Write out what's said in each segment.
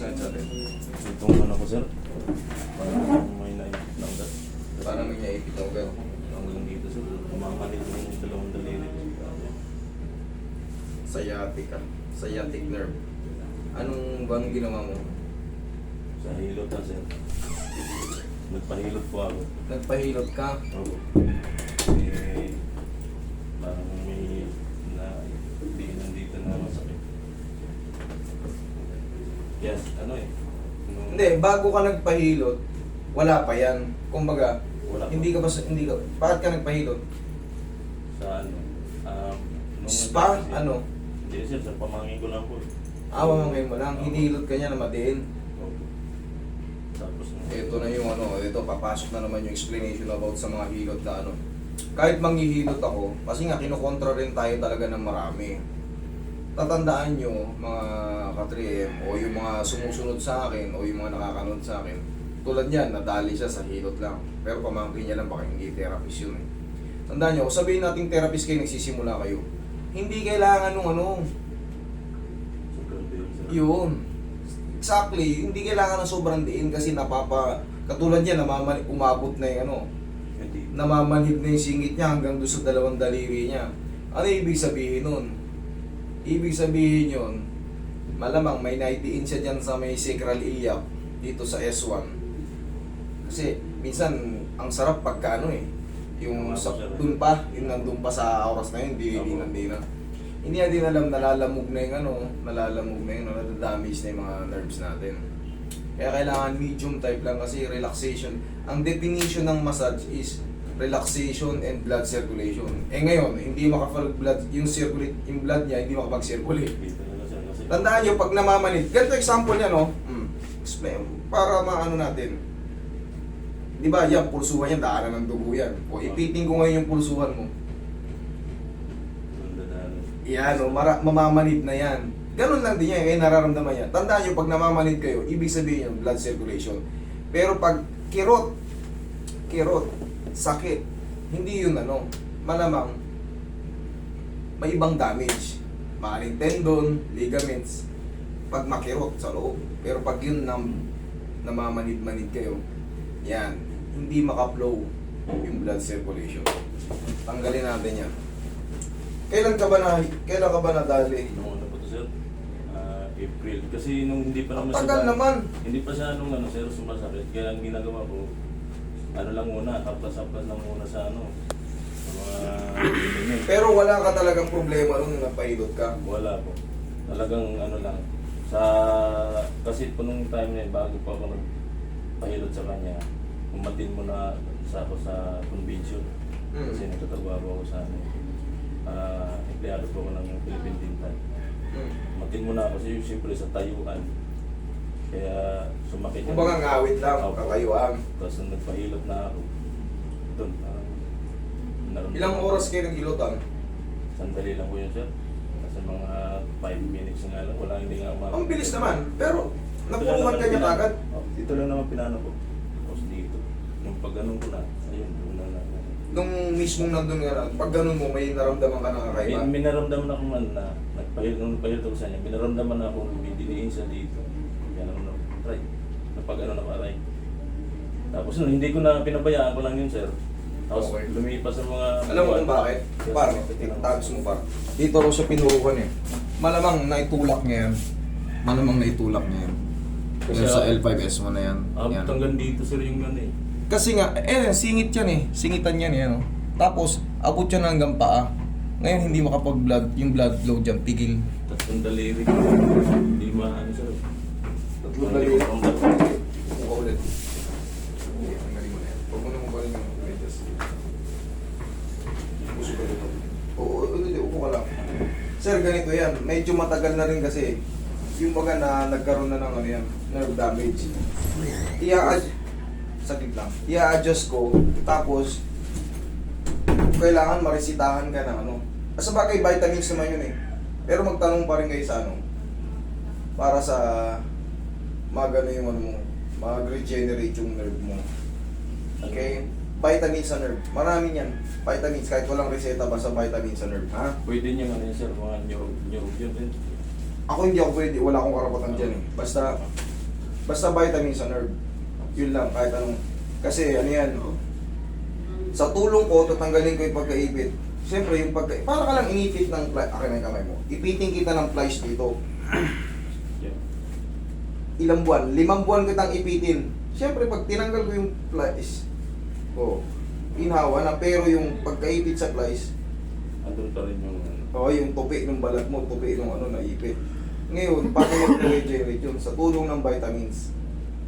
masakit sa atin? Itong ano ko sir, parang may naipit ng gas. Paano may naipit ang gano'n? Hanggang dito sir, umamalit yung dalawang daliri. Sciatica. Sciatic nerve. Anong ba anong ginawa mo? Sa hilot na sir. Nagpahilot po ako. Nagpahilot ka? Oo. Eh, parang may na diinan dito na masakit. Yes, ano eh. Nung- Hindi, bago ka nagpahilot, wala pa yan. Kumbaga, Wala pa. hindi ka ba, hindi ka, bakit ka nagpahilot? Sa ano? Um, nung Spa? Ano? Hindi sir, sa pamangin ko lang po. Awa mo ngayon mo lang, Oo. hinihilot ka niya na madiin. Oo. Tapos, Ito na yung ano, ito papasok na naman yung explanation about sa mga hilot na ano. Kahit manghihilot ako, kasi nga kinukontra rin tayo talaga ng marami. Tatandaan nyo, mga ka-3M, o yung mga sumusunod sa akin, o yung mga nakakanood sa akin, tulad niyan, nadali siya sa hilot lang. Pero pamangkin niya lang, baka hindi therapist yun eh. Tandaan nyo, kung sabihin nating therapist kayo, nagsisimula kayo, hindi kailangan nung ano, yun. Exactly, hindi kailangan ng sobrang diin kasi napapa katulad niya namaman umabot na yung ano, namamanhid na yung singit niya hanggang doon sa dalawang daliri niya. Ano ibig sabihin nun? Ibig sabihin yun, malamang may naidiin siya dyan sa may sacral iliac dito sa S1. Kasi minsan ang sarap pagka ano eh, yung sa, dun pa, yung nandun pa sa oras na yun, hindi hindi Opo. hindi na. Hindi na din alam, nalalamog na yung ano, nalalamog na yung, nadadamage na yung mga nerves natin. Kaya kailangan medium type lang kasi relaxation. Ang definition ng massage is relaxation and blood circulation. Eh ngayon, hindi makapag-blood, yung circulate, yung blood niya, hindi makapag-circulate. Tandaan nyo, pag namamanid, ganito example niya, no? Mm. Para maano natin. Di ba, yan, pulsuhan yan, daanan ng dugo yan. O ipiting ko ngayon yung pulsuhan mo. Yan, o, mara- mamamanid na yan. Ganun lang din yan, kaya nararamdaman yan. Tandaan nyo, pag namamanid kayo, ibig sabihin yung blood circulation. Pero pag kirot, kirot, sakit, hindi yun ano, malamang may ibang damage. Maaaring tendon, ligaments, pag makirot sa loob. Pero pag yun nam, namamanid-manid kayo, yan, hindi makaplow yung blood circulation. Tanggalin natin yan. Kailan ka ba na kailan ka ba nadali? Nung ano po to sir? Ah, April. Kasi nung hindi pa naman tagal naman. Hindi pa siya nung ano sir, sumasakit. Kaya ang ginagawa ko, ano lang muna, haplas-haplas lang muna sa ano. Sa mga element. Pero wala ka talagang problema nung napahilot ka. Wala po. Talagang ano lang. Sa kasi po nung time na yun, bago pa ako nagpahilot sa kanya, umatin mo na sa ako sa convention. Mm. Kasi nagtatrabaho ako sa ano. Ah, empleyado po ako ng Philippine Dental. Hmm. Umatin mo na ako kasi siyempre sa tayuan. Kaya sumakit Kung baga ngawit lang, Opo. kakayuan. Tapos nung nagpahilot na ako, doon, parang naramdaman Ilang ko. oras kayo naghilotan? Sandali lang po yun, sir. Kasi mga 5 minutes nga lang, wala hindi nga umabot. Ang bilis naman. Pero napulungan ka niya agad. Oh, dito lang naman pinano ko. Tapos dito. Yung pag ganun ko na, ayun, doon na na. Nung mismong nandun nga lang, pag ganun mo, may naramdaman ka na kakaiba. May, may naramdaman ako man na, nagpahil, nung nagpahilot ako sa kanya, may naramdaman na ako may diniin siya dito. Try. Napag ano na aray. Tapos nung hindi ko na pinabayaan ko lang yun, sir. Tapos Okay. lumipas sa mga... Alam mo kung bakit? Par, tagos mo par. Dito raw siya pinurukan eh. Malamang naitulak niya yan. Malamang naitulak niya yan. Kasi sa ako- L5S mo na yan. Abot yan. hanggang dito, sir, yung ano eh. Kasi nga, eh, singit yan eh. Singitan yan eh, ano. Tapos, abot yan hanggang paa. Ngayon, hindi makapag-blood, yung blood flow dyan, pigil. Tatlong daliri ko. Hindi maano, sir. Daliri. ko ramdam. Upo ulit. Tanggalin mo na yan. Mo na mong balin yung medyas. Dito. Oo, upo ka lang. Sir, yan. Medyo matagal na rin kasi. Yung baga na nagkaroon na ng ano yan, nerve damage. Ia-adjust, saglit lang. Ia-adjust ko, tapos kailangan maresitahan ka ng ano. Sa bagay, vitamins naman yun eh. Pero magtanong pa rin kayo sa ano, para sa magano yung ano mo, mag-regenerate yung nerve mo. Okay? Vitamins sa nerve. Marami yan. Vitamins, kahit walang reseta, basta vitamins sa nerve. Ha? Pwede niya ano yun, sir, mga nyurog yun din. Ako hindi ako pwede, wala akong karapatan dyan eh. Basta, Basta vitamin sa nerve. Yun lang, kahit anong... Kasi ano yan, sa tulong ko, tatanggalin ko yung pagkaipit. Siyempre, yung pagka... Para ka lang inipit ng... Akin na yung kamay mo. Ipitin kita ng plies dito. Ilang buwan? Limang buwan kitang ipitin. Siyempre, pag tinanggal ko yung plies, oh, inhawa na. Pero yung pagkaipit sa plies, Andun pa rin yung ano. oh, yung tupi ng balat mo, tupi ng ano, naipit. Ngayon, paano mag-regenerate yun? Sa tulong ng vitamins.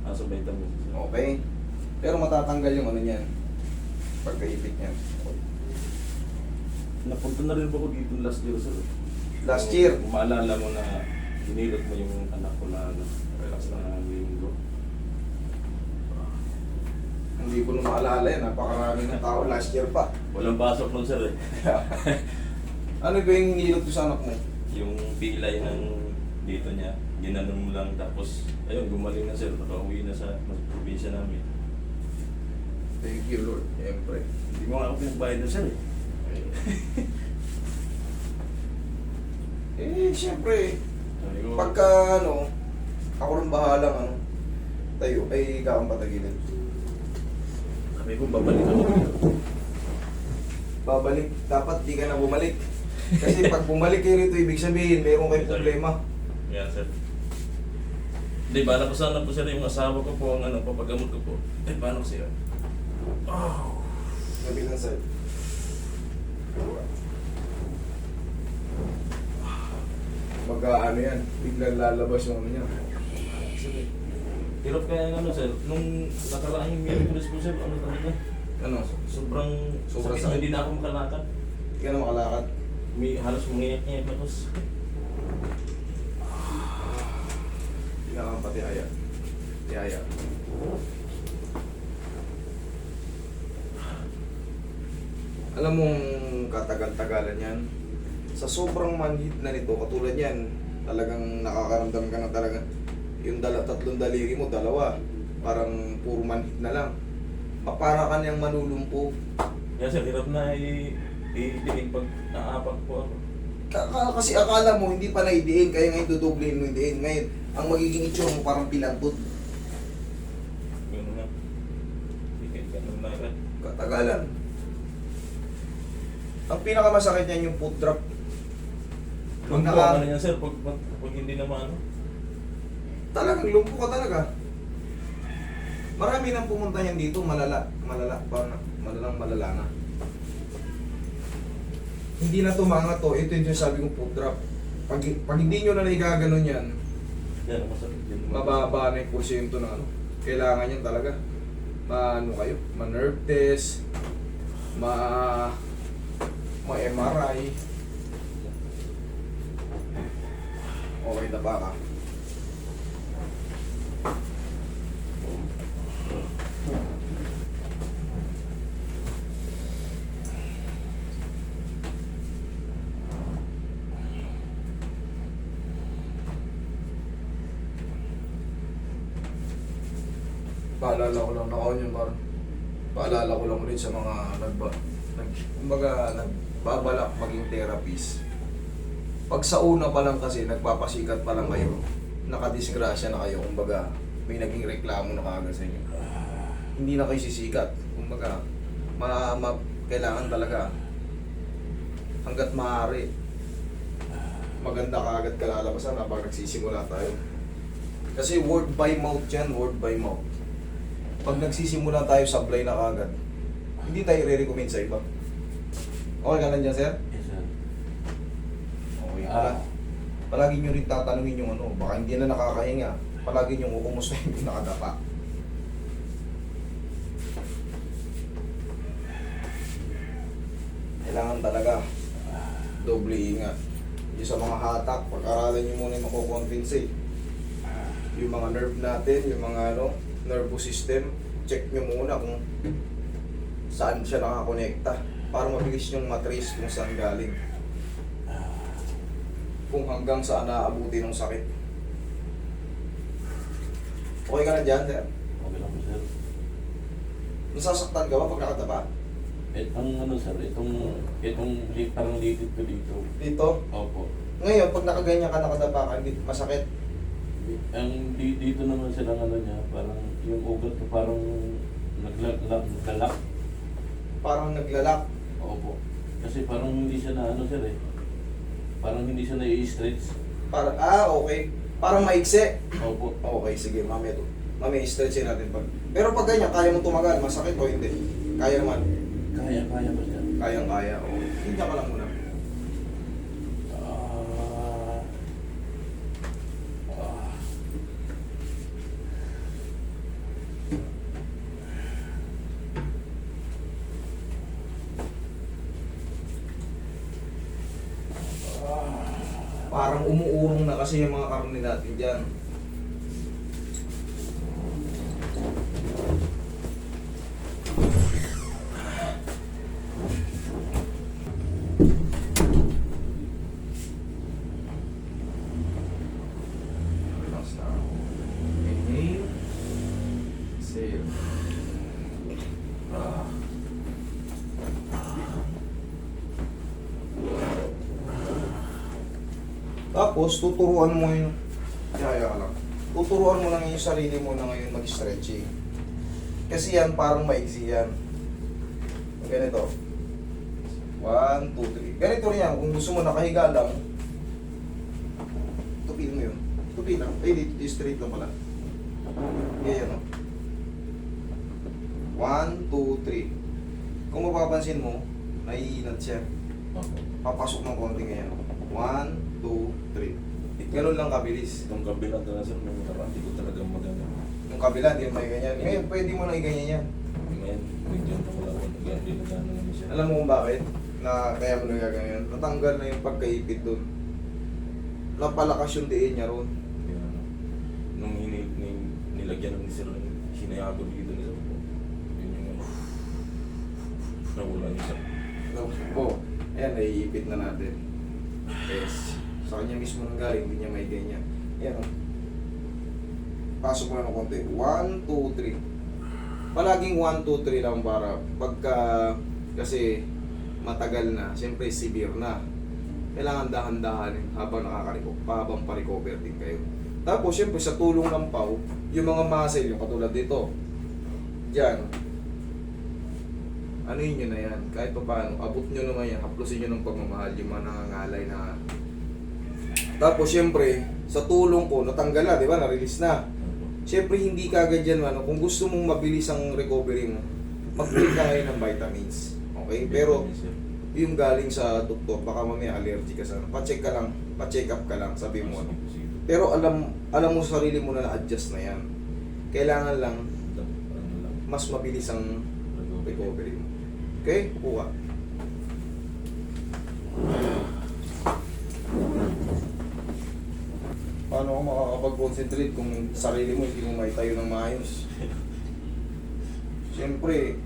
Asa vitamins. Okay? Pero matatanggal yung ano niyan. Pagkaipit niyan. Napunta na rin ba ko dito last year, sir? Last year? Kung maalala mo na hinilot mo yung anak ko na ano, relax na linggo. Hindi ko na maalala yan. Napakarami ng tao last year pa. Walang pasok nun, sir eh. ano ba yung hinilot sa anak mo? yung pilay ng dito niya, ginanon mo lang tapos, ayun, gumaling na sir, nakauwi na sa mas probinsya namin. Thank you, Lord. Siyempre. Hindi mo nga ako pinagbayad na sir eh. Eh, siyempre. Pagka, ano, ako rin bahalang, ano, tayo, ay patagilid. sabi ko, babalik ako. Babalik, dapat di ka na bumalik. Kasi pag bumalik kayo rito, ibig sabihin, meron kayong problema. Yan sir. Hindi, bala ko sana po sir yung asawa ko po, ang ano, papagamot ko po. Eh, paano ko siya? Oh. Kabilang side. Mag-ano yan, biglang lalabas yung ano niya. Hirap kaya yung ano sir, nung nakaraang Miraculous po sir, ano talaga? Ano? Sobrang, Sobrang sakit, sakit. hindi na ako makalakad. Hindi ka na makalakad. May halos mangiyak-iyak ako. Hindi na kang pati haya. Tihaya. Alam mong katagal-tagalan yan. Sa sobrang manhid na nito, katulad yan, talagang nakakaramdam ka na talaga. Yung dala, tatlong daliri mo, dalawa. Parang puro manhid na lang. Para ka niyang manulumpo. Kaya sir, hirap na i- i-dinig pag naapak po ako. Ka- Kasi akala mo hindi pa naidiin, kaya ngayon dudublein mo yung diin. Ngayon, ang magiging itsura mo parang pilantot. Ganun na. Higit ka nung lakad. Katagalan. Ang pinakamasakit niyan yung foot drop. Pag Pag naka, ano yan sir, pag, pag, pag hindi na maano. Talagang lumpo ka talaga. Marami nang pumunta yan dito, malala, malala, parang malalang malala na. Hindi na tumangat to, ito yung sabi kong foot drop. Pag, pag hindi nyo na naigaganon yan, Yan, masakit din. mababa na yung porsyento ng ano. Kailangan yan talaga. Maano kayo, ma-nerve test, ma ma MRI. Okay na ba ka? Paalala nakaon yun parang paalala ko lang ulit sa mga nagba, nag, kumbaga, nagbabalak maging therapist. Pag sa una pa lang kasi, nagpapasikat pa lang kayo, nakadisgrasya na kayo, kumbaga, may naging reklamo na kaagad sa inyo. Hindi na kayo sisikat. Kumbaga, ma, ma, kailangan talaga hanggat maaari maganda kaagad kalalabasan habang nagsisimula tayo. Kasi word by mouth yan, word by mouth. Pag nagsisimula tayo sablay na kagad, hindi tayo re-recommend sa iba. Okay ka lang dyan, sir? Yes sir. Okay Ah. pala. Palagi nyo rin tatanungin yung ano, baka hindi na nakakahinga. Palagi nyo kukumusta yung nakadapa. Kailangan talaga doble ingat. Yung sa mga hatak, pag-aralan nyo muna yung makukompensate. Yung mga nerve natin, yung mga ano, nervous system, check nyo muna kung saan siya nakakonekta para mabilis yung matrace kung saan galing kung hanggang saan naabuti ng sakit. Okay ka na dyan, sir? Okay lang po sir. Nasasaktan ka ba pag nakatapa? Eh, ang ano sir, itong, itong parang litid ko dito. Dito? Opo. Ngayon, pag nakaganyan ka nakadapa ka, masakit. Ang di, dito naman sir, sir ang ano niya, parang yung ugat ko parang naglalak. naglalak. Parang naglalak. Opo. Kasi parang hindi siya na ano sir eh. Parang hindi siya na-i-stretch. Para, ah, okay. Parang maigsi. Opo. Okay, sige, mamaya to. Mamaya stretchin natin pag. Pero pag ganyan, kaya mo tumagal, masakit o hindi? Kaya naman. Kaya, kaya ba siya? Kayang kaya. Okay. Hinta ka lang muna. Ah. Ah. Parang umuurong na kasi yung mga karne natin dyan. Relax na. Inhale. Exhale. Ah. Tapos, tuturuan mo yung... Kaya ka lang. Tuturuan mo lang yung sarili mo na ngayon mag-stretching. Kasi yan, parang maigsi yan. Ganito. One, two, three. Ganito rin yan. Kung gusto mo nakahiga lang, tupin mo yun. Tupin lang. Eh, dito, dito straight lang pala. Ganyan, no? One, two, three. Kung mapapansin mo, naiinat siya papasok ng konti ngayon. One, two, three. Ganun lang kabilis. Itong kabila talaga may karati ko talaga maganda. Yung kabila, di mo may ganyan. Ngayon, pwede mo na i-ganyan yan. Ngayon. Kaya hindi na gano'n naman siya. Alam mo kung bakit? Na kaya mo nagaganyan. Natanggal na yung pagkaipit doon. Napalakas yung diin niya roon. Ano, nung hini, nilagyan ng sir, hinayagod dito ni sir po. Yun yung ano, nawala niya sir. Oh, ayan, naiipit na natin. Yes. Sa kanya mismo nang galing, hindi niya may ganyan. Ayan, oh. Pasok mo na ng konti. One, two, three. Palaging one, two, three lang para pagka, kasi matagal na, siyempre severe na. Kailangan dahan-dahanin habang nakaka-recover, habang pa-recover din kayo. Tapos, siyempre, sa tulong ng pau, yung mga muscle, yung katulad dito, dyan, ano yun na yan, kahit pa paano, abot nyo naman yan, haplusin nyo ng pagmamahal, yung mga nangangalay na... Tapos, siyempre, sa tulong ko, natanggal na, di ba, na-release na. Siyempre, hindi kagad yan, ano, kung gusto mong mabilis ang recovery mo, mag-take ka ng vitamins. Okay? Pero, yung galing sa doktor, baka mamaya allergy ka sa ano, pa-check ka lang, pa-check up ka lang, sabi mo ano. Pero alam alam mo sa sarili mo na na-adjust na yan. Kailangan lang mas mabilis ang recovery. recovery mo. Okay? Kuha. Paano ka makakapag-concentrate kung sarili mo hindi mo maitayo ng maayos? Siyempre,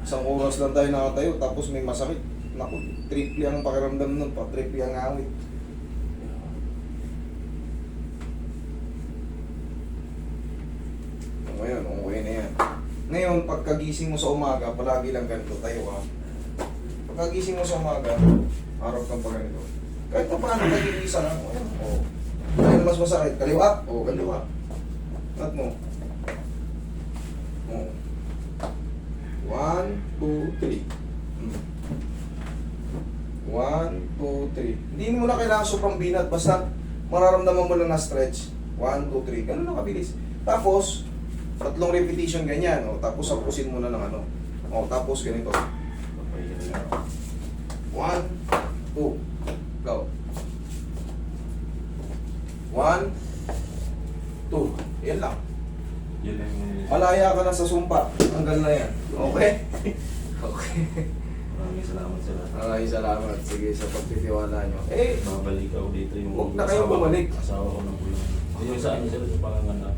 isang oras lang tayo nakatayo tapos may masakit. Naku, triple ang pakiramdam nun pa, triple ang awit. Ngayon, okay na yan. Ngayon, pagkagising mo sa umaga, palagi lang ganito tayo ha. Pagkagising mo sa umaga, harap kang pa ganito. Kahit pa paano, nag-iisa lang. Oh. Ayan, mas masakit. Kaliwa? Oh, kaliwa. At mo. Oh. One, two, three. Hmm. One, two, three. Hindi mo na kailangan sobrang binat. Basta mararamdaman mo lang na stretch. One, two, three. Ganun lang kabilis. Tapos, tatlong repetition ganyan. O, tapos sapusin mo na ng ano. O, tapos ganito. One, two, go. One, two. Yan lang. Yun lang yung... Na sa sumpa. Hanggang na yan. Okay? okay. Maraming salamat sir. Maraming salamat. Sige, sa pagtitiwala nyo. Eh, Babalik ako dito yung... Huwag na kayo asawa bumalik. Asawa ko na po yun. Yung sa ano sir, sa panganganak.